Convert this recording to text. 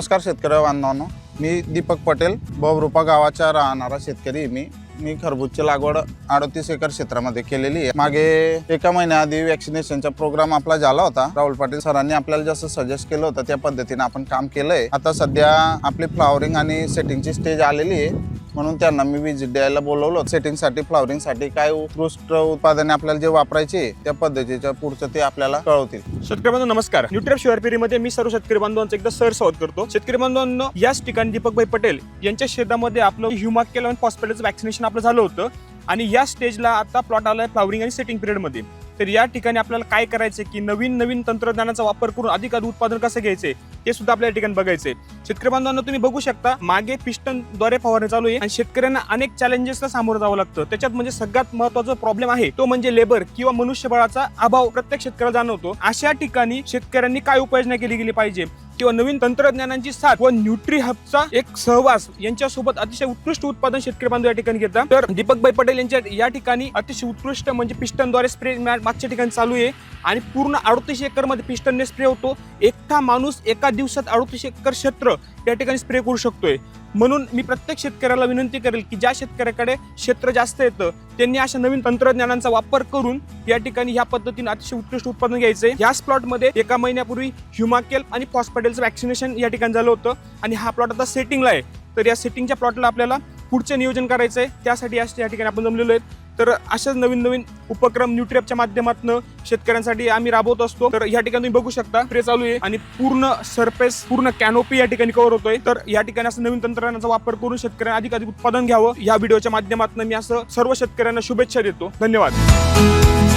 नमस्कार शेतकरी बांधवांनो. मी दीपक पटेल. बवरुपा गावाचा राहणारा शेतकरी मी. मी खरबूजची लागवड अडतीस एकर क्षेत्रामध्ये केलेली आहे. मागे एका महिन्याआधी वॅक्सिनेशनचा प्रोग्राम आपला झाला होता. राहुल पाटील सरांनी आपल्याला जसं सजेस्ट केलं होतं त्या पद्धतीने आपण काम केलंय. आता सध्या आपली फ्लॉवरिंग आणि सेटिंगची स्टेज आलेली आहे. म्हणून त्यांना मी विजिट द्यायला बोलवलं. सेटिंगसाठी फ्लावरिंगसाठी काय उत्कृष्ट उत्पादने आपल्याला जे वापरायचे त्या पद्धतीच्या पुढचं ते आपल्याला कळवतील. शेतकरी बांधव नमस्कार. न्यूट्रॅप शिवारपेरीमध्ये मी सर्व शेतकरी बांधवांचं एकदा सर स्वागत करतो. शेतकरी बांधवांनो याच ठिकाणी दीपकभाई पटेल यांच्या शेतामध्ये आपलं ह्युमाकेल आणि हॉस्पिटलचं वॅक्सिनेशन आपलं झालं होतं. आणि या स्टेजला आता प्लॉट आलाय फ्लावरिंग आणि सेटिंग पिरियडमध्ये तर या ठिकाणी आपल्याला काय करायचं की नवीन नवीन तंत्रज्ञानाचा वापर करून अधिक अधिक उत्पादन कसं घ्यायचे ते सुद्धा आपल्या या ठिकाणी बघायचे शेतकरी बांधवांना तुम्ही बघू शकता मागे पिस्टनद्वारे फवारणी चालू आहे आणि शेतकऱ्यांना अनेक चॅलेंजेसला सामोरं जावं लागतं. त्याच्यात म्हणजे सगळ्यात महत्त्वाचा प्रॉब्लेम आहे तो म्हणजे लेबर किंवा मनुष्यबळाचा अभाव प्रत्येक शेतकऱ्याला जाणवतो. अशा ठिकाणी शेतकऱ्यांनी काय उपाययोजना केली गेली पाहिजे? किंवा नवीन तंत्रज्ञानांची साथ व न्यूट्री हबचा एक सहवास यांच्यासोबत अतिशय उत्कृष्ट उत्पादन शेतकरी बांधव या ठिकाणी घेतात. तर दीपकभाई पटेल यांच्या या ठिकाणी अतिशय उत्कृष्ट म्हणजे पिस्टनद्वारे स्प्रे मागच्या ठिकाणी चालू आहे. आणि पूर्ण अडतीस एकरमध्ये पिस्टनने स्प्रे होतो. एकटा माणूस एका दिवसात अडतीस एकर क्षेत्र या ठिकाणी स्प्रे करू शकतोय. म्हणून मी प्रत्येक शेतकऱ्याला विनंती करेल की ज्या शेतकऱ्याकडे क्षेत्र जास्त येतं त्यांनी अशा नवीन तंत्रज्ञानांचा वापर करून या ठिकाणी ह्या पद्धतीने अतिशय उत्कृष्ट उत्पादन घ्यायचंय याच प्लॉटमध्ये एका महिन्यापूर्वी ह्युमाकेल आणि फॉस्पिटलचं वॅक्सिनेशन या ठिकाणी झालं होतं. आणि हा प्लॉट आता सेटिंगला आहे. तर या सेटिंगच्या प्लॉटला आपल्याला पुढचं नियोजन करायचं आहे. त्यासाठी या ठिकाणी आपण जमलेलो आहे तर अशाच नवीन नवीन उपक्रम न्यूट्रिअपच्या माध्यमातून शेतकऱ्यांसाठी आम्ही राबवत असतो. तर या ठिकाणी तुम्ही बघू शकता स्प्रे चालू आहे आणि पूर्ण सरफेस पूर्ण कॅनोपी या ठिकाणी कव्हर होतोय. तर या ठिकाणी असं नवीन तंत्रज्ञानाचा वापर करून शेतकऱ्यांना अधिक अधिक उत्पादन घ्यावं. या व्हिडिओच्या माध्यमातून मी असं सर्व शेतकऱ्यांना शुभेच्छा देतो. धन्यवाद.